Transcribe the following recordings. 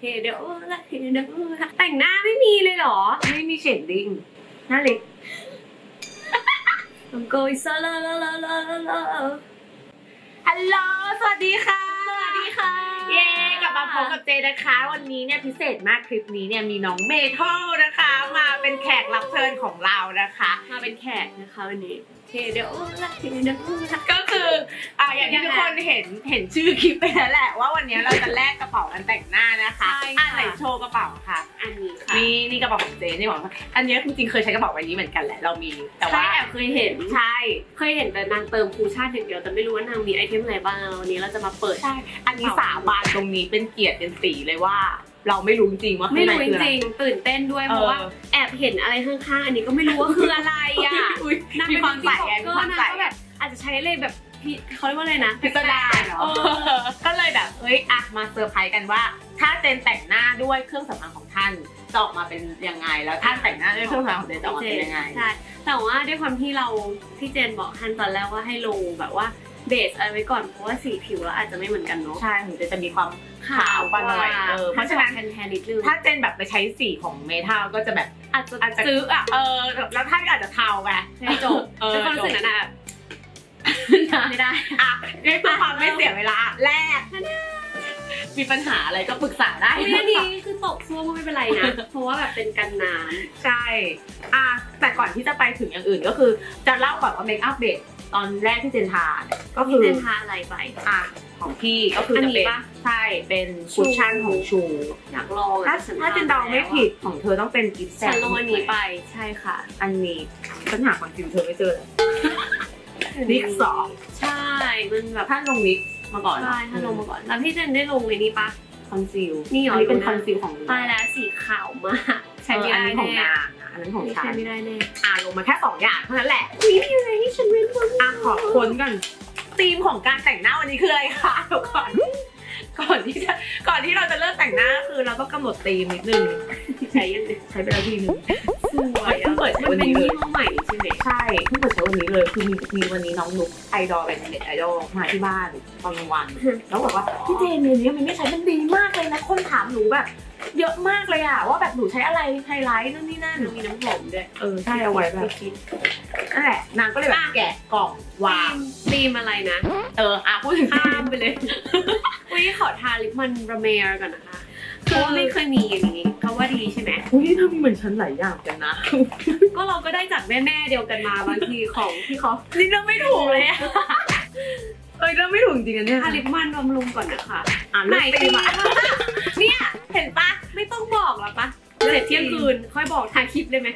เฮเดอละเฮเดอละแต่งหน้าไม่มีเลยเหรอ ไม่มีเชดดิ้งหน้าเล็ก I'm going so la la la la la la ฮัลโหลสวัสดีค่ะ สวัสดีค่ะ เย้กลับมาพบกับเจนะคะ วันนี้เนี่ยพิเศษมากคลิปนี้เนี่ยมีน้องเมทัลนะคะ มาเป็นแขกรับเชิญของเรานะคะ มาเป็นแขกนะคะวันนี้ เฮเดอละเฮเดอละก็คืออ่าอย่างที่ทุกคนเห็นเห็นชื่อคลิปไปแล้วแหละ ว่าวันนี้เราจะแลกกระเป๋ากันแต่งหน้านะคะอ่าไหนโชว์กระเป๋าค่ะอันนี้ค่ะนี่นี่กระเป๋าของเจนี่บอกว่าอันนี้จริงๆเคยใช้กระเป๋าใบนี้เหมือนกันแหละเรามีแต่ใช่ว่าแอบเคยเห็นใช่เคยเห็นแต่นางเติมคูชั่นอย่างเดียวแต่ไม่รู้ว่านางมีไอเทมอะไรบ้างวันนี้เราจะมาเปิดใช่อันนี้สาบานตรงนี้เป็นเกียรติเป็นสีเลยว่า เราไม่รู้จริงๆว่าไม่รู้ข้าจในคืออะริงๆตื่นเต้นด้วยเอเพอราะว่าแอบเห็นอะไรข้างๆ อันนี้ก็ไม่รู้ว่าคืออะไรอะอุ๊ยนางมีเป็นความใส่ไงมีก็ความนางใส่ก็แบบอาจจะใช้เลยแบบพี่เขาเรียกว่าอะไรนะพิสดารเหรอเออก็เลยแบบเอ้ยอะมาเซอร์ไพรส์กันว่า ถ้าเจนแต่งหน้าด้วยเครื่องสำอางของท่านจะออกมาเป็นยังไง แล้วท่านแต่งหน้าด้วยเครื่องสำอางของเจนจะออกมาเป็นยังไงใช่แต่ว่าด้วยความที่เราที่เจนบอกฮันตอนแรกว่าให้ลงแบบว่าเบสอะไรไว้ก่อนเพราะว่าสีผิวเราอาจจะไม่เหมือนกันเนาะใช่ของเจนจะมีความ ขาวกว่าหน่อยเออเพราะฉะนั้นแทนๆนิดนึงถ้าเจนแบบไปใช้สีของเมทัลก็จะแบบอาจจะอาจจะซื้ออะเออแล้วท่านก็อาจจะเทาไงให้จบเออแต่ความรู้สึกนั้นอะไม่ได้อะด้วยความไม่เสียเวลาแรกมีปัญหาอะไรก็ปรึกษาได้เฮ้ยอันนี้คือตกซ่วมก็ไม่เป็นไรนะ เพราะว่าแบบเป็นกันน้ใช่อะแต่ก่อนที่จะไปถึงอย่างอื่นก็คือ จะเล่าก่อนว่าเมคอัพเบส ตอนแรกที่เจนทาเนี่ยก็ำคือที่เจนทาอะไรไปอะของพี่ก็คืออันจะนี้เป็นปะใช่เป็นคุชชั่นของชูอยากลองถ้าอะแต่ถ้าเจนเดาไม่ผิดของเธอต้องเป็นกิฟต์แซฉันลงอันนี้ไปใช่ค่ะ อันนี้ฉันหาความจริงเธอไม่เจอเลยนิกสองใช่มันแบบท่านลงนิกมาก่อนเหรอใช่ถ้าลงมาก่อนแล้วพี่เจนได้ลงไอ้นี่ปะคอนซีลนี่เหรออันนี้เป็นดูนะคอนซีลของตายแล้วสีขาวมากใช้เออไม่อันได้นี้ของแน่ นางนะอันนั้นของฉัใช้นไม่ได้แน่อะลงมาแค่สองอย่างเท่านั้นแหละมีอะไรที่ฉันไม่รู้อะขอค้นก่อนธีมของการแต่งหน้าวันนี้คืออะไรคะเดี๋ยวก่อนก่อนที่จะก่อนที่เราจะเริ่มแต่งหน้าคือเราต้องกำหนดธีมนิดนึง ใช้ยังไงใช้ไปแล้วทีนึงสวยอะเพิ่งเปิดมันวันเป็นนี้เลยยี่ห้อใหม่ใช่ไหมใช่เพิ่งเปิดใช้วันนี้เลยคือมีมีวันนี้น้องนุกไอดอลเป็นเน็ตไอดอลมาที่บ้านตอนกลางวันแล้วบอกว่าพี่เจนเมนี้มันไม่ใช้มันดีมากเลยนะคนถามหนูแบบเยอะมากเลยอะว่าแบบหนูใช้อะไรไฮไลท์นู่นนี่นั่นมันมีน้ำหอมด้วยเออใช่เอาไว้แบบคิดนั่นแหละนางก็เลยแบบแกะกล่องวางธีมอะไรนะ เอออะพูดถึงข้ามไปเลยอุ้ยขอทาลิปมันระเมร์ก่อนนะคะ เพราะว่าไม่เคยมีอย่างนี้เขาว่าดีใช่ไหมอุ้ยทำเหมือนฉันหลายอย่างกันนะ ก็เราก็ได้จากแม่แม่ๆเดียวกันมาบางทีของที่เขานี่เรื่องไม่ถูกเลยอะเอ้ยเรื่องไม่ถูกจริงๆนะเนี่ยทาลิปมันบำรุงก่อนนะคะอะไหนเรื่องตีตีมามาเนี่ยเห็นปะไม่ต้องบอกหรอปะเสร็จเที่ยงคืนค่อยบอกทางคลิปได้ไหม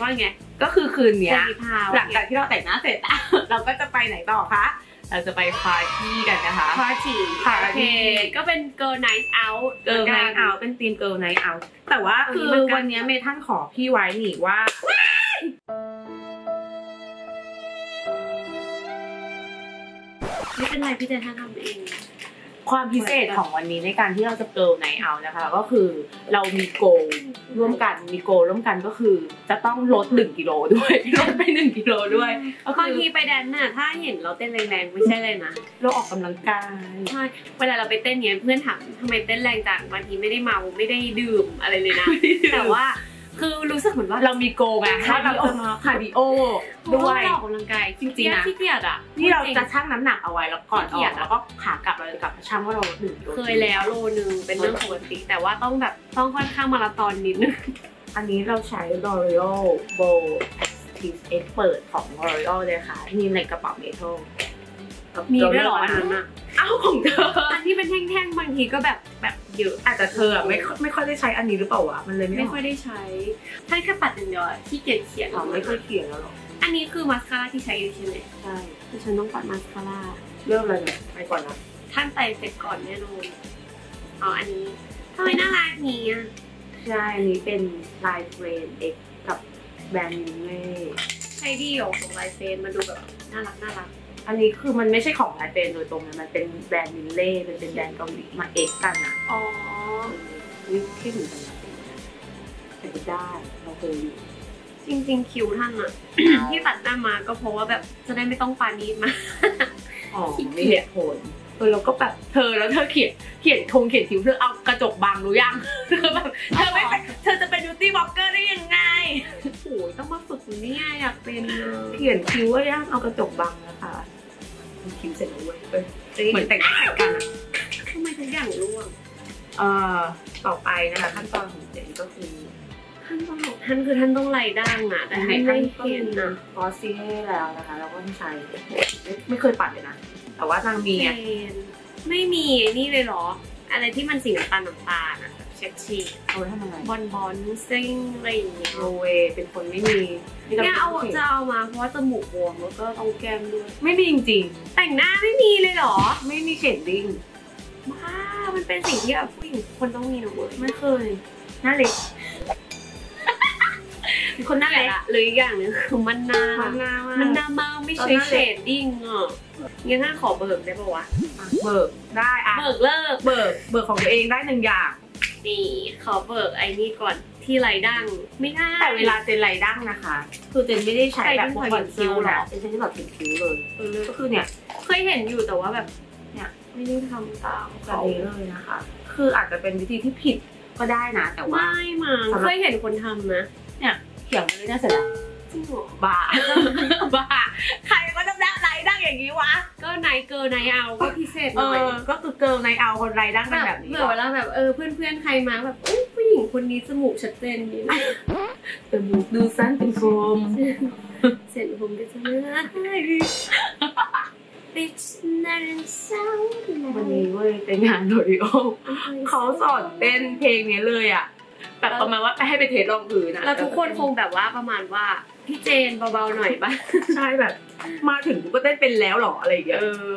ว่าไงก็คือคืนเนี้ยจะมีพาวหลังจากที่เราแต่งหน้าเสร็จอะเราก็จะไปไหนต่อคะ เราจะไปพาร์ตี้กันนะคะพาร์ตี้พาร์โอเคตี้ก็เป็น girl night out เกิร์ลไนท์เอาเป็นทีมเกิร์ลไนท์เอาแต่ว่าเอาคือนี้มากันวันเนี้ยเมทันขอพี่ไว้หนิว่าไม่เป็นไรพี่เจนทำเอง ความพิเศษของวันนี้ในการที่เราจะเกิร์ลไนท์เอานะคะ ก็คือเรามีโกลร่วมกันมีโกลร่วมกันก็คือ จะต้องลด1กิโลด้วยลดไป1กิโลด้วยก็บางคือทีไปแดนน่ะถ้าเห็นเราเต้นแรงๆไม่ใช่เลยนะเราออกกำลังกายใช่เวลาเราไปเต้นเนี้ยเพื่อนถามทำไมเต้นแรงจังบางทีไม่ได้เมาไม่ได้ดื่มอะไรเลยนะแต่ว่า คือรู้สึกเหมือนว่าเรามีโกลไงว่าเราจะมาคาร์ดิโอด้วยเราออกกำลังกายจริงๆนะขี้เกียจอะนี่เราจงจะชั่งน้ำหนักเอาไว้แล้วก่อนขี้อเกีอยจกอะแล้วก็ขากลับเราจะกลับมาชั่งว่าเราหนึ่งกิโลเคยแล้วโลนึงเป็นเรื่องปกติแต่ว่าต้องแบบต้องค่อนข้างมาราธอนนิดนึงอันนี้เราใช้ L'Oreal Bold Active Expert ของ L'Oreal เลยค่ะมีในกระเป๋าเมทัลกับ มีด้วยเหรอเาอันเลืนั้กนมาอะเอ้าของเธออันที่เป็นแท่งๆบางทีก็แบบแบบเยอะอาจจะเธออะไม่ค่อยไม่ค่อยได้ใช้อันนี้หรือเปล่าวะมันเลยไม่ไม่อค่ออกยได้ใช้ท่านแค่ปัดอย่างเดียวอะขี้เกียจเขียนเราไม่ค่อยเขียนแล้วหรออันนี้คือมาสคาร่าที่ใช้อยู่ใช่ไหมใช่คือฉันต้องปัดมาสคาร่าเริ่มเลยนะไปก่อนนะท่านไปเสร็จก่อนแน่นอนอ๋ออันนี้ทำไมน่ารักนี้อะใช่อันนี้เป็นลายเฟรน X กับแบรนด์มิเล่ใช้ดีโอของลายเซนมาดูแบบน่ารักน่ารัก อันนี้คือมันไม่ใช่ของลายเฟรนโดยตรงนะมันเป็นแบรนด์มิเล่เป็นเป็นแบรนด์เกาหลีมาเอ็กกันอะอ๋อวิคิดถึงกันนะแต่ไม่ได้เราเคยอยู่จริงๆ คิวท่านอะที่ตัดหน้ามาก็เพราะว่าแบบจะได้ไม่ต้องปานีดมาอ๋อมีเหตุผลอแล้วก็แบบเธอแล้วเธอเขียนเขียนทงเขียนคิ้วเธอเอากระจกบังหรือยังเธอแบบเธอไม่เป็นเธอจะเป็นบิวตี้บล็อกเกอร์ได้ยังไง โอ้ยต้องมาฝึกเนี่ยอยากเป็นอะเขียนคิ้วว่ายังเอากระจกบังนะคะคิ้วเสร็จแล้วเว้ยเออเหมือนแต่งหน้าแต่งกันอะทำไมทุกอย่างร่วงเอ่อต่อไปนะคะขั้นตอนของเจนก็คือท่านต้องบอกท่านคือท่านต้องไล่ด่างอะแต่ให้ไม่เห็นอะกอสซีเฮ่แล้วนะคะแล้วก็ใช้ไม่ไม่เคยปัดเลยนะแต่ว่านางมีเจไงนไม่มีไอ้นี่เลยเหรอ อะไรที่มันสีน้ำตาลน้ำตาลอะ แบบเช็ดชีเอาไว้ทำอะไรบอลบอลซิ่งอะไรอย่างเงี้ยโนเวเป็นคนไม่มีไม่เนี่ยเอาโคจะเอามาเพราะว่าจมูกบวมแล้วก็ตรงแก้มด้วย ไม่มีจริงแต่งหน้าไม่มีเลยเหรอๆไม่มีเชดดิ้งบ้ามันเป็นสิ่งที่แบบผู้หญิงทุกคนต้องมีนะเว้ยไม่เคยหน้าเล็กมีคนหน้านั่นแหเล็กละหรืออีกอย่างหนึงคือมันหน้ามันหน้ามามันกหน้ามากไม่ใช่เชดดิ้งอะงั้นท่านขอเบิกได้ปะวะอะเบิกได้อะเบิกเลิกเบิกเบิกของตัวเองได้หนึ่งอย่าง นี่ขอเบิกไอ้นี่ก่อนที่ไรดั้งไม่ได้แต่เวลาเจนไลดั้งนะคะ คือเจนไม่ได้ใช้แบบพวกใช้บันคิ้วเป็นะคอนซีลเลอร์เจนใช้แบบติดคิ้วเลยก็คือเนี่ยเคยเห็นอยู่แต่ว่าแบบเนี่ยไม่ได้ทำตามแบบเขานี้เลยนะคะ คืออาจจะเป็นวิธีที่ผิดก็ได้นะ แต่ว่าไม่มาเคยเห็นคนทำนะเนี่ยเขียงเลยน่าเสร็จแล้วจริงเหรอบ้าบ้าใครก็จะได้ไลดั้งอย่างนี้วะ ก็ไนเกิร์ไนเอาก็พิเศษหเอน่อยอก็คือเกิร์ลในเอาคนไลดั้งกันแบบนี้เผื่อเวลาแบบเออเพื่อนๆใครมาแบบอุ๊ยผู้หญิงคนนี้จมูกชัดเจนดีนะจมูกดูสั้นเป็นกลมเสร็จผมก็จะไม่ได้ It's not in sound วันนี้เว้ยเป็นงานโดริโอเขาสอนเต้นเพลงนี้เลยอะแบบประมาณว่าไปให้ไปเทสลองพื้นนะแล้วทุกคนคงแบบว่าประมาณว่า พี่เจนเบาๆหน่อยป่ะใช่แบบ มาถึงกูก็เต้นเป็นแล้วเหรออะไรอย่างเงี้ยเออ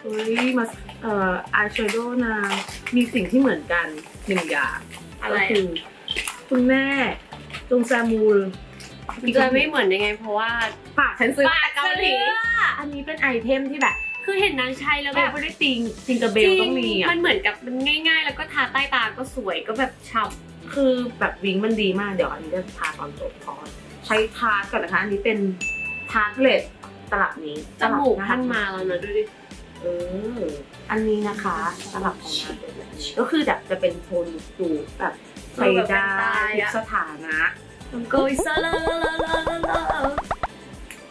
เฮ้ยมาเอ่ออายแชโดว์นางมีสิ่งที่เหมือนกันหนึ่งอย่างอะไรก็คือคุณแม่จงซามูลจะไม่เหมือนยังไงเพราะว่าปากฉันซื้อปากเกาหลีเสื้ออันนี้เป็นไอเทมที่แบบคือเห็นนางใช้แล้วแบแบบบไม่ได้ติงจิงกระเบลต้องมีอะมันเหมือนกับมันง่าย ๆ แล้วก็ทาใต้ตาก็สวยก็แบบฉ่คือแบบวิงมันดีมากเดี๋ยวอันนี้จะทาตอนจบพอ ใช้ทาร์ตก่อนนะคะอันนี้เป็นทาร์ตเลดตลับนี้ำจมูกท่านมาแล้วนะดูดิเอออันนี้นะคะตลับของนางเป็นแบบนี้ก็คือแบบจะเป็นโทนดูแบบใส่ได้ทุกสถานะมันโกยซะเลย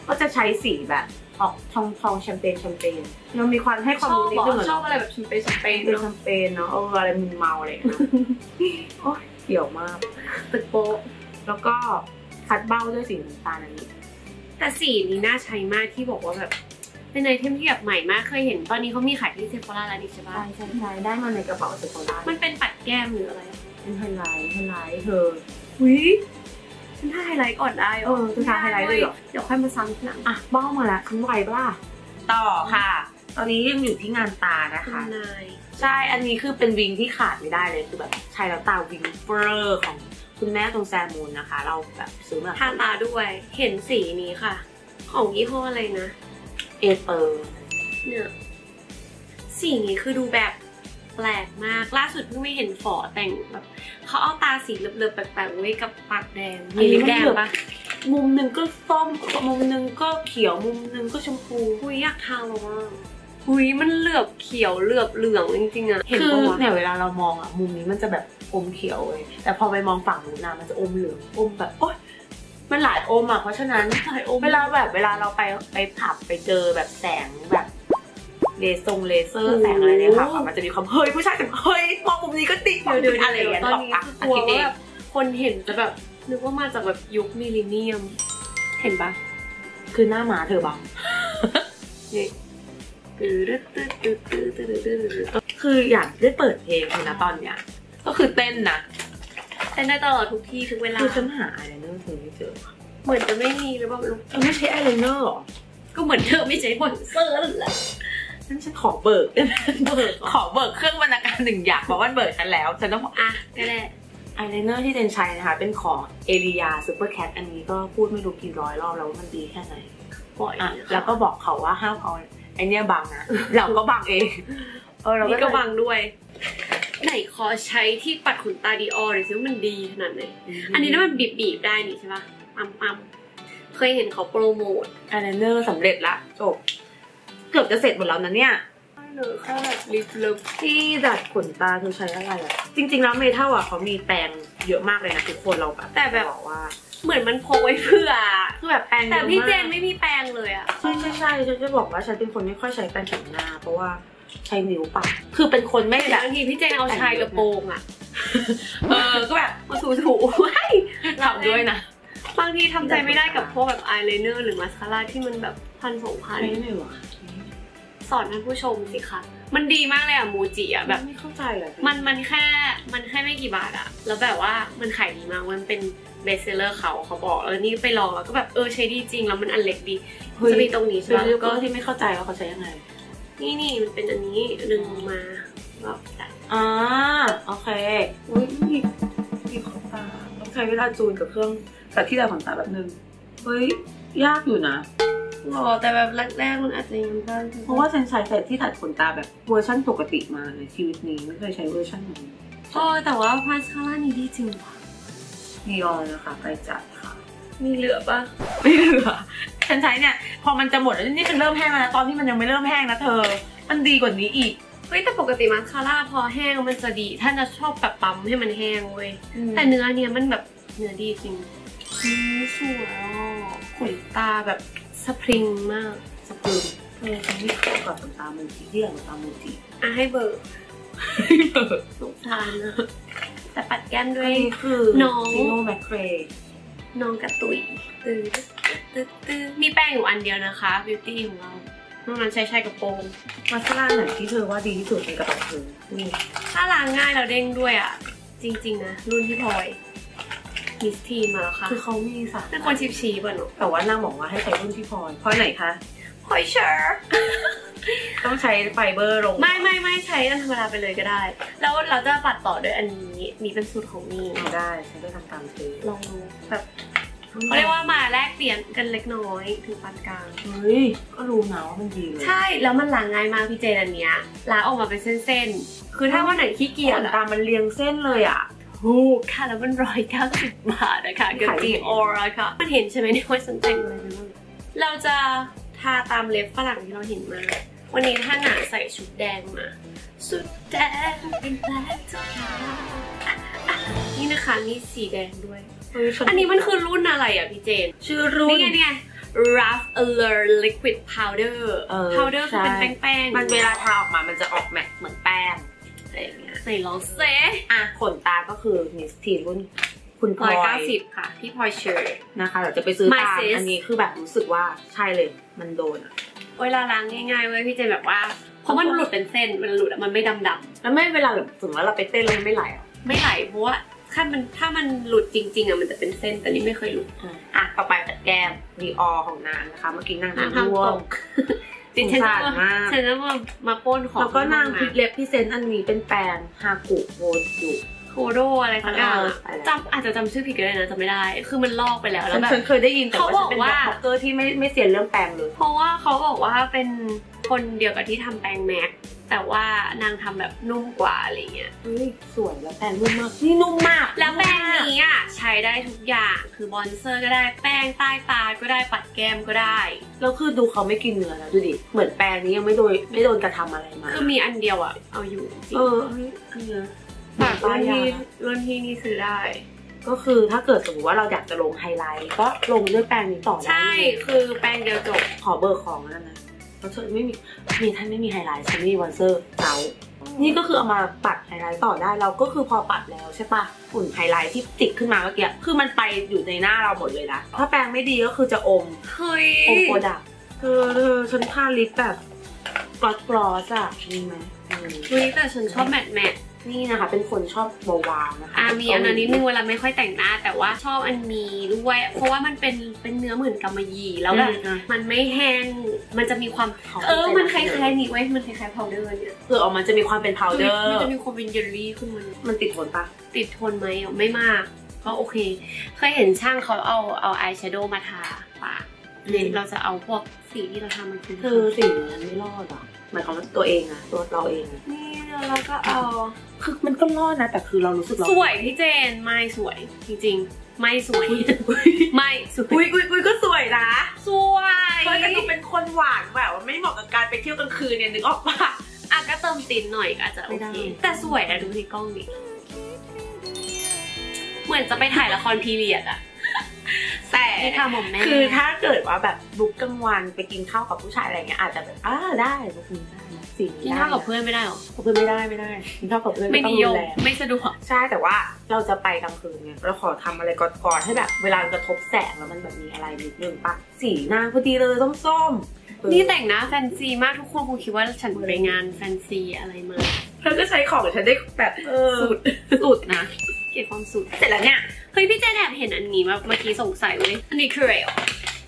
ก็จะใช้สีแบบออกทองทองแชมเปญแชมเปญมันมีความให้ความชอบรู้นิดบอกนึงเหมือนชอบอะไรแบบแชมเปญแชมเปญเป็นเนาะแชมเปญเนาะเอออะไรมึนเมาอะไรอย่างเงี้ยโอ้ยเกี่ยวมากตึกโป๊ะแล้วก็ คัดเบ้าด้วยสีน้ำตาลอันนี้แต่สีนี้น่าใช้มากที่บอกว่าแบบเป็นไอเทมที่แบบใหม่มากเคยเห็นตอนนี้เขามีขายที่เซฟโฟล่าแล้วนี่ใช่ปะใช่ใช่ใช่ได้มาในกระเป๋าเซโคล่ามันเป็นปัดแก้มหรืออะไรเป็นไฮไลท์ไฮไลท์เธอหุยฉันทาไฮไลท์ก่อนได้เออจะทาไฮไลท์เลยเหรอเดี๋ยวค่อยมาซ้ำทีหลังอะเบ้ามาแล้วฉันไหวปะล่ะต่อค่ะตอนนี้ยังอยู่ที่งานตานะคุคะณนายใช่อันนี้คือเป็นวิงที่ขาดไม่ได้เลยคือแบบใช้แล้วตาวิงเฟอร์ของ คุณแม่ตรงแซมมูนนะคะ เราแบบซื้อมาทาตาด้วย เห็นสีนี้ค่ะ ของยี่ห้ออะไรนะ เอเปอร์เนี่ยสีนี้คือดูแบบแปลกมาก ล่าสุดเพิ่งไม่เห็นฝอแต่งแบบเขาเอาตาสีเหลือบๆแปลกๆไว้กับปากแดงมีลิปแดงปะมุมหนึ่งก็ส้มมุมหนึ่งก็เขียวมุมหนึ่งก็ชมพูหุยอยากทาแล้วว่าหุยมันเหลือบเขียวเหลือบเหลืองจริงๆอะเห็นคือปะวะเนี่ยเวลาเรามองอะมุมนี้มันจะแบบ อมเขียวเลยแต่พอไปมองฝั่งนู้นนะมันจะอมเหลืองอมแบบโอ๊ยมันหลายอมอะเพราะฉะนั้นชายอมเวลาแบบเวลาเราไปไปผับไปเจอแบบแสงแบบเลซงเลเซอร์แสงอะไรเนี่ยค่ะ มันจะมีความเฮ้ยผู้ชายแจะเฮ้ยมองมุมนี้ก็ติดเดี๋ยวอะไรอย่างเงี้ยตอนนี้กลัวแบบคนเห็นจะแบบนึกว่ามาจากแบบยุคมิลเลนเนียม เห็นปะคือหน้าหมาเธอบังนี่คืออยากได้เปิดเพลงนะตอนเนี้ย ก็คือเต้นนะเต้นได้ตลอดทุกที่ทุกเวลาคือฉันหาอะไรเนอร์เธอไม่เจอ เหมือนจะไม่มีหรือเปล่าลูกเธอไม่ใช้อายไลเนอร์หรอ ก็เหมือนเธอไม่ใช้บอนเซอร์นั่นแหละฉันฉันขอเบิกได้ไหมเบิกขอเบิกเครื่องบรรณาการหนึ่งอย่างเพราะว่าเบิกฉันแล้วฉันต้องบอกอะก็ได้อายไลเนอร์ที่เจนใช้นะคะ เป็นของเอริยาซูเปอร์แคทอันนี้ก็พูดไม่รู้กี่ร้อยรอบแล้วว่ามันดีแค่ไหนปล่อยอะแล้วก็บอกเขาว่าห้ามเอาไอเนี้ยบังนะ เราก็บังเอง เออเรานี่ก็ก็บังด้วย ไหนขอใช้ที่ปัดขนตาดีออหน่อยสิว่ามันดีขนาดไหน อันนี้ถ้ามันบีบบีบๆได้นี่ใช่ปะปั๊มปั๊มเคยเห็นเขาโปรโมทอายไลเนอร์สำเร็จละจบ เกือบจะเสร็จหมดแล้วนะเนี่ยเหลือแค่แบบลิปลิปที่ดัดขนตาเธอใช้อะไรอะ จริง ๆ แล้วเมทัลอะเขามีแปรงเยอะมากเลยนะทุกคนเราแบบแต่แบบอกว่า เหมือนมันพกไว้เพื่อคือแบบแปรงเยแต่อะมากพี่เจนไม่มีแปรงเลยอะใช่ใช่ใช่ฉันจะบอกว่าฉันเป็นคนไม่ค่อยใช้แปรงแต่งหน้าเพราะว่า ใช้นิ้วปัดคือเป็นคนไม่แต่แบบบางทีพี่เจนเอาชายกระโปรงอะเออ ก็แบบมาถูถูๆไว้ทำด้วยนะ บางทีทำใจไม่ได้กับพวกแบบอายไลเนอร์หรือมาสคาร่าที่มันแบบพันสองพันใช้ไม่หรอสอนท่านผู้ชมสิคะมันดีมากเลยอะมูจิอะแบบไม่เข้าใจอะมันมันแค่มันแค่ไม่กี่บาทอะแล้วแบบว่ามันขายดีมากมันเป็นเบสเซลเลอร์เขาเขาบอกแล้วนี่ไปลองแล้วก็แบบเออใช้ดีจริงแล้วมันอันเล็กดีเฮ้ยจะมีตรงนี้ใช่เป็นปะเรื่องก็ที่ไม่เข้าใจว่าเขาใช้ยังไง นี่นี่มันเป็นอันนี้ดึงมาแบบดัดอ่าโอเคอุ้ยมีมีขนตาต้องใช้เวลาจูนกับเครื่องกับที่ดัดขนตาแบบนึงเฮ้ยยากอยู่นะหรอแต่แบบแรกๆมันอาจจะยังได้เพราะว่าฉันใช้แต่ที่ดัดขนตาแบบเวอร์ชั่นปกติมาในชีวิตนี้ไม่เคยใช้เวอร์ชันนี้โอ้แต่ว่าพาสคาร่านี่ดีจริงว่ะนีออนนะคะไปจัดค่ะ มีเหลือปะไม่เหลือ ฉันใช้เนี่ยพอมันจะหมดแล้วนี่มันเริ่มแห้งแล้วนะตอนที่มันยังไม่เริ่มแห้งนะเธอ มันดีกว่านี้อีกเฮ้ยแต่ปกติมาสคาร่าพอแห้งมันจะดีถ้าจะชอบแบบปั๊มให้มันแห้งเว้ยแต่แต่เนื้อเนี่ยมันแบบเนื้อดีจริงอืมสวยอะขนตาแบบสปริงมากสปริงเธอฉันไม่เข้ากับขนตามูจิที่อยากขนตามูจิอะให้เบอร์สงสารนะแต่ปัดแก้มด้วยนี่คือน้องฟิโนแมคเครน้องกระตุยตื้อ ตื้อตื้อมีแป้งอยู่อันเดียวนะคะบิวตี้ของเรานอกนั้นใช้ใช้กระโปรงมาสคาร่าไหนที่เธอว่าดีที่สุดในกระเป๋าเธอนี่ถ้าล้างง่ายแล้วเด้งด้วยอะ จริง ๆ นะ รุ่นที่พลอยมิสทีมาแล้วค่ะคือเขามีสารเป็นคนชิบชีป่ะเนาะแต่ว่านางบอกว่าให้ใช้รุ่นที่พรพรไหนคะพลอยเชอร์ต้องใช้ไฟเบอร์ลง ไม่ไม่ไม่ใช้อันธรรมดาไปเลยก็ได้ แล้วเราจะปัดต่อด้วยอันนี้นี่เป็นสูตรของนี่เอาได้ฉันจะทำตามเธอลองดูแบบ เขาเรียกว่ามาแลกเปลี่ยนกันเล็กน้อยถึงปานกลาง เฮ้ย ก็รู้นะว่ามันดีเลยใช่ แล้วมันล้างง่ายมากพี่เจนอันเนี้ยล้างออกมาเป็นเส้นๆ คือถ้าวันไหนขี้เกียจขนอะตามันเรียงเส้นเลยอะถูกค่ะแล้วมันร้อยเก้าสิบบาทนะคะกับขายจีดีออร่ค่ะ มันเห็นใช่ไหมเนี่ยว่าฉันแต่งอะไรไปบ้างเราจะทาตามเล็บฝรั่งที่เราเห็นมา วันนี้ท่านหนาใส่ชุดแดงมาชุดแดงเป็นแบล็คทุกอย่างอะอะนี่นะคะมีสีแดงด้วยเฮ้ยฉั อันนี้มันคือรุ่นอะไรอะพี่เจน ชื่อรุ่นนี่ไงเนี่ย rough alert liquid powder เออ powder คือเป็นใช่แป้งๆมันเวลาทาออกมา มันจะออกแมทเหมือนแป้งอะไรอย่างเงี้ยไหนลองเซอะขนตาก็คือมิสทีรุ่นคุณพลร้ออยยเก้าสิบค่ะ พี่พลอยเชอร์นะคะเดี๋ยวจะไปซื้อ My ตาม sis อันนี้คือแบบรู้สึกว่าใช่เลยมันโดนอะเวลาล้างง่ายๆเว้ยพี่เจนแบบว่าเพราะมันหลุดเป็นเส้นมันหลุดอะมันไม่ดำดแล้วไม่เวลาแบบสมมติว่าเราไปเต้นแล้วมันไม่ไหลอะำไม่ไหลเพราะว่า ถ้ามันถ้ามันหลุดจริง ๆอะมันจะเป็นเส้นแต่นี่ไม่เคยหลุดอะต่อไปปัดแก้มดีออของนางนะคะเมื่อกี้นางนางน้ำทำร่วตงกดิฉันสงจะสารมามากฉันจะมามาปล้นของแล้วก็นางพลิกเล็บเล็บพี่เซนอันนี้เป็นแปรงฮากุโวจุโคโดอะไรสักอย่างอะเออไปแล้วจำอาจจะจำชื่อผิดก็ได้นะจำไม่ได้ คือมันลอกไปแล้วแล้ฉัวนแบบฉันเคยได้ยินแต่ว่าเขาฉับนอกเป็นว่าแบบบล็อกเกอร์ที่ไม่ไม่เสียเรื่องแปรงเลย เพราะว่าเขาบอกว่าเป็นคนเดียวกับที่ทำแปรงแม็ก แต่ว่านางทำแบบนุ่มกว่าอะไรเงี้ยเฮ้ยสวยแล้วแปรงนุ่มมาก นี่นุ่มมาก แล้วแป้งนี้อะใช้ได้ทุกอย่าง คือบอนเซอร์ก็ได้ แป้งใต้ตา ก็ได้ ปัดแก้มก็ได้ แล้วคือดูเขาไม่กินเนื้อแล้วดูดิ เหมือนแปรงนี้ยังไม่โดนไม่โดนกระทำอะไรมา คือมีอันเดียวอะ เอาอยู่จริงเออเฮ้ยเนื้อฝากรุ่นที่รุ่นที่นี่ซื้อได้ ก็คือถ้าเกิดสมมติว่าเราอยากจะลงไฮไลท์ก็ลงด้วยแปรงนี้ต่อได้ ใช่ คือแป้งเดียวจบ ขอเบอร์ของแล้วนะ เพราะเธอไม่มีมีท่านไม่มีไฮไลท์ฉันมีวอนเซอร์เจ้านี่ก็คือเอามาปัดไฮไลท์ต่อได้เราก็คือพอปัดแล้วใช่ปะฝุ่นไฮไลท์ที่ติดขึ้นมาเมื่อกี้คือมันไปอยู่ในหน้าเราหมดเลยนะถ้าแปรงไม่ดีก็คือจะอมเฮ้ยอมโปรดักเธอเธอฉันทาลิปแบบกรอสกรอสอะมีไหมอืมเฮ้ยแต่ฉันชอบแมทแมท นี่นะคะเป็นคนชอบวาวๆนะคะอะมีอันนั้นนิดนึงเวลาไม่ค่อยแต่งหน้า แต่ว่าชอบอันนี้ด้วย เพราะว่ามันเป็นเป็นเนื้อเหมือนกำมะหยี่แล้วแบบอืมมันไม่แห้งมันจะมีความของเออมันคล้ายๆนี่ไว้ยมันคล้ายๆพาวเดอร์เนี่ยคือออกมาจะมีความเป็นพาวเดอมันร์จะมีความเป็นเยลลี่ขึ้นมามันติดทนปะติดทนไหมอะไม่มากก็โอเค เคยเห็นช่างเขาเอาเอาอายแชโดว์มาทาปากเราจะเอาพวกสีที่เราทำมันคือคือสิ่งนั้นไม่รอดอะหมายความว่าตัวเองอะตัวเราเองอะนี่ แล้วเราก็เอาคือมันก็รอดนะ แต่คือเรารู้สึกเราสวยพี่เจนไม่สวยจริงๆ ไม่สวย ไม่สวยอุ้ยอุ้ยอุ้ยก็สวยนะสวยเฮ้ยแต่ดูเป็นคนหวานแบบว่าไม่เหมาะกับการไปเที่ยวกลางคืนเนี่ยนึกออกปะอก็เติมตินหน่อยก็อาจจะโอไม่ได้เคแต่สวยนะดูที่กล้องดิเหมือนจะไปถ่ายละครพีเรียดอะแต่ที่ทำผมแม่คือถ้าเกิดว่าแบบลุกกลางวันไปกินข้าวกับผู้ชายอะไรเงี้ยอาจจะแบบอ่าได้ลุกนี้ได้ นะสีกินข้าวกับเพื่อนไม่ได้หรอกับเพื่อนไม่ได้ไม่ได้กินข้าวกับเพื่อนไม่ต้องนิยรุมนแรงไม่สะดวกใช่แต่ว่าเราจะไปกลางคืนไงเราขอทำอะไรก่อนๆให้แบบ เวลากระทบแสงแล้วมันแบบมีอะไรนิดนึงปะสีหน้าพอดีเลยส้มส้มๆเออนี่แต่งหน้าแฟนซีมากทุกคนคงคิดว่าฉันไปงานแฟนซีอะไรมาเธอก็ใช้ของฉันได้แบบเออสุดสุดนะเกลียดความสุดเสร็จแล้วเนี่ยเฮ้ยพี่เจนแอบเห็นอันนี้มาเมื่อกี้สงสัยเว้ยอันนี้คืออะไรอะ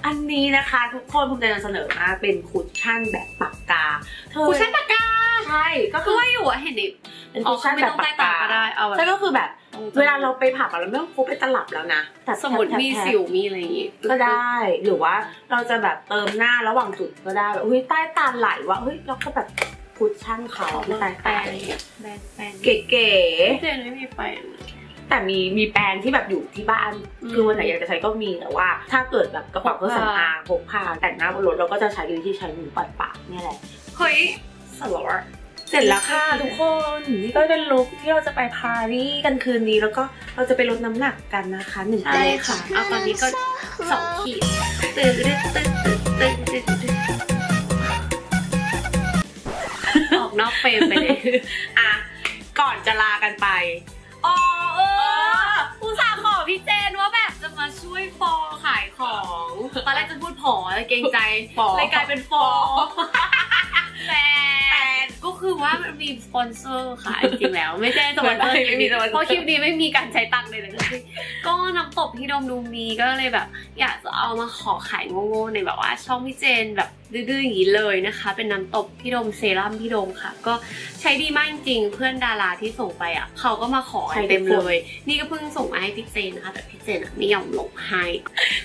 อันนี้นะคะทุกคนภูมิใจนำเสนอมากเป็นคุชชั่นแบบปากกาเธอคุชชั่นปากกาใช่ก็คืคืออว่าอยู่อะเห็นดิเป็นคุชชั่นแบบปากกาอ๋อไม่ต้องใต้ตาก็ได้เอาแบบใช่ก็คือแบบเวลาเราไปผับอะเราไม่ต้องพกไปตลับแล้วนะแต่สมมติมีสิวมีอะไรอย่างงี้ก็ได้หรือว่าเราจะแบบเติมหน้าระหว่างจุดก็ได้แบบอุ้ยใต้ตาไหลวะเฮ้ยเราก็แบบคุชชั่นเขาขอที่แปใต้ลตางอะไรอย่างเงี้ยแปลงแปลงเก๋พี่เจนไม่มีแปลงๆ แต่มีมีแปรงที่แบบอยู่ที่บ้านอืมคือวันไหนอยากจะใช้ก็มีแต่ว่า ถ้าเกิดแบบกระเป๋าเครื่องสำอางพกพาแต่งหน้าบนรถเราก็จะใช้วิธีใช้มือปัดปากเนี่ยแหละเฮ้ยสลอร์เสร็จแล้วค่ะทุกคนนี่ก็เป็นลุคที่เราจะไปปารีสกันคืนนี้แล้วก็เราจะไปลดน้ำหนักกันนะคะหนึ่งใช่ตัวค่ะ เอาตอนนี้ก็สองขีดตื่นตื่นตื่นตื่นตื่นตื่นตื่นออกนอกเฟรมไปเลย อะ ก่อนจะลากันไปอ๋อเอออุตส่าห์ขอ พี่เจนว่าแบบจะมาช่วยฟอขายของ ตอนแรกจะพูดผอแต่เกรงใจฟอเลยกลายเป็นฟอแฟนก็ คือว่ามันมีสปอนเซอร์ค่ะจริงๆแล้ว ไม่ใช่สปอนเซอร์ไม่มีสปอนเซอร์เพราะคลิปนี้ไม่มีการใช้ตังค์เลยนะก็น้ำตบที่ดมดูมีก็เลยแบบ อยากจะเอามาขอขายโง่ๆในแบบว่าช่องพี่เจนแบบดื้อๆอย่างนี้เลยนะคะ เป็นน้ำตบพี่ดมเซรั่มพี่ดมค่ะ ก็ใช้ดีมากจริงๆเพื่อนดาราที่ส่งไปอะเขาก็มาขอใช้เต็มทุกเลคนยนี่ก็เพิ่งส่งมาให้พี่เจนนะคะแต่พี่เจนอะไม่ยอมลงให้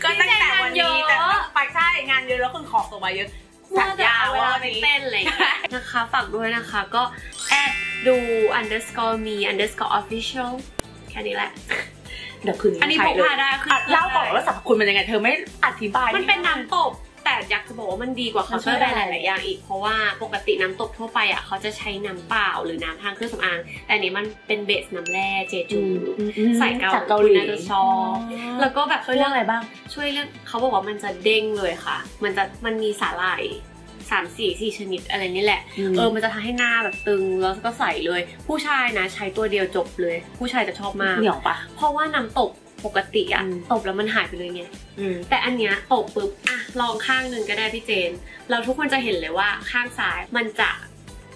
ก็ตั้งแต่วันนี้พี่เจนงานเยอะแต่ไปใช่งานเยอะแล้วคือของส่งมาเยอะ สัญญาเวว่าลาวันไปนี้เต้นอะไรอย่างเงี้ยนะคะฝากด้วยนะคะก็แอดดู underscore me underscore official แค่นี้แหละเดี๋ยวคืนนี้อันนี้ใช้พกเลยพาได้คืออะเล่าก่อนว่าสรรพคุณมันยังไงเธอไม่อธิบาย มันเป็นน้ำตบแต่ อยากจะบอกว่ามันดีกว่าเคาน์เตอร์แบรนด์หลายๆอย่างอีก เพราะว่าปกติน้ำตบทั่วไปอะเขาจะใช้น้ำเปล่าหรือน้ำทางเครื่องสำอาง แต่อันนี้มันเป็นเบสน้ำแร่เจอืจูมอืมอืมใส่เกาจากเกาหลีคุณน่าจะชอบแล้วก็แบบช่วยเรื่องอะไรบ้าง ช่วยเรื่องเขาบอกว่ามันจะเด้งเลยค่ะ มันจะมันมีสาหร่ายสามสี่สี่ชนิดอะไรนี่แหละ เออ มันจะทำให้หน้าแบบตึงแล้วก็ใสเลย ผู้ชายนะใช้ตัวเดียวจบเลย ผู้ชายจะชอบมากเหนียวปะเพราะว่าน้ำตบ ปกติอะอืมตบแล้วมันหายไปเลยไงอืมแต่อันเนี้ยตบปุ๊บอะลองข้างหนึ่งก็ได้พี่เจน เราทุกคนจะเห็นเลยว่าข้างซ้ายมันจะ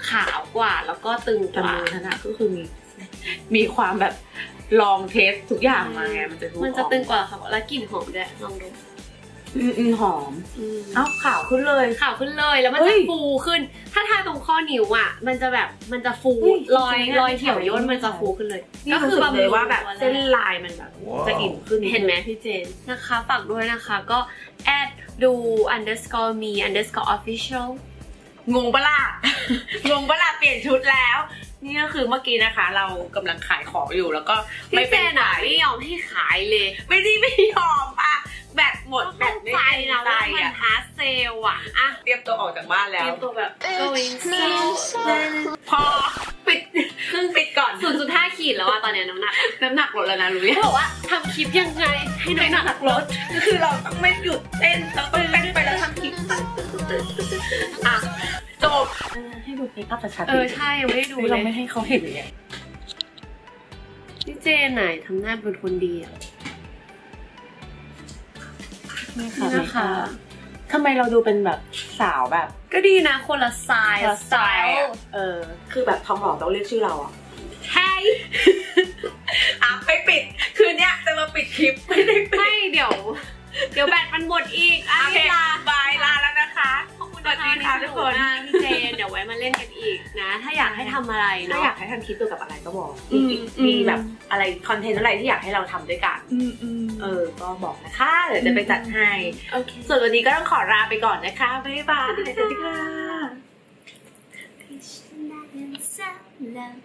ขาวกว่าแล้วก็ตึงกแต่ว่ามือธนะก็คือมีมีความแบบลองเทสทุกอย่างมาไงมันจะดูมันจะตึงกว่าค่ะแล้วกลิ่นหอมด้วยลองดู อืมอืมหอมอืมเอ้าขาวขึ้นเลย ขาวขึ้นเลยแล้วมันเฮ้จะยฟูขึ้น ถ้าทาตรงข้อนิ้วอะมันจะแบบมันจะฟูเฮ้ยรอยจริงๆอะรอยเหี่ยวย่นมันจะฟูขึ้นเลยนี่รู้สึกเลยว่าแบบตัวรกเส้นลายมันแบบจะอิ่มขึ้นดเห็นไหมพี่เจนนะคะฝากด้วยนะคะก็แอดดู underscore me underscore official งงปะล่ะ งงปะล่ะเปลี่ยนชุดแล้วนี่ก็คือเมื่อกี้นะคะ เรากำลังขายของอยู่แล้วก็ไม่พี่เจเป็นนอะไม่ยอมให้ขายเลย ไม่ได้ไม่ยอมอะแบตหมดแบเข้าตไม่ใจเป็นนะใจว่ามันอะฮาร์ดเซลอะอะเตรียมตัวออกจากบ้านเตแล้รีวยมตัวแบบ going slow พอปิดครึ่งปิดก่อนศูนย์จุดห้าขีดแล้วอะตอนเนี้ยน้ำหนักอะน้ำหนักลดแล้วนะรู้ยังเขาบอกว่าทำคลิปยังไงให้น้ำหนักลดก็คือเราต้องไม่หยุดเต้นเราต้องเต้นไปแล้วทำคลิปอะ จบ ให้ดูเมคอัพชัดๆเออใช่ยังไม่ได้ดูดูเลเรายไม่ให้เขาเห็นเลยพี่เจนไหนทำหน้าเป็นคนดีอะนี่นี่นะคะทำไมเราดูเป็นแบบสาวแบบ ก็ดีนะคนละสไตล์สไตล์เออ คือแบบทองหล่อต้องเรียกชื่อเราอะใช่อะไปปิด คืนเนี้ยจะมาปิดคลิปไม่ได้ปิดไม่เดี๋ยว เดี๋ยวแบตมันหมดอีกอะโอเคลาบายลาแล้วนะคะขอบคุณส วัสดีค่ะทุกคนมากพี่เจนเดี๋ยวไว้มาเล่นกันอีกนะ ถ้าอยากให้ทำอะไรถ้าเนาะอยากให้ทำคลิปเกี่ยวกับอะไรก็บอกอืมมีอืมแบบอะไรคอนเทนต์อะไรที่อยากให้เราทำด้วยกัน อืมอืมเออ ก็บอกนะคะเดี๋ยวจะไปจัดให้ โอเค ส่วนวันนี้ก็ต้องขอลาไปก่อนนะคะ บ๊ายบาย สวัสดีค่ะ Krishna and Salam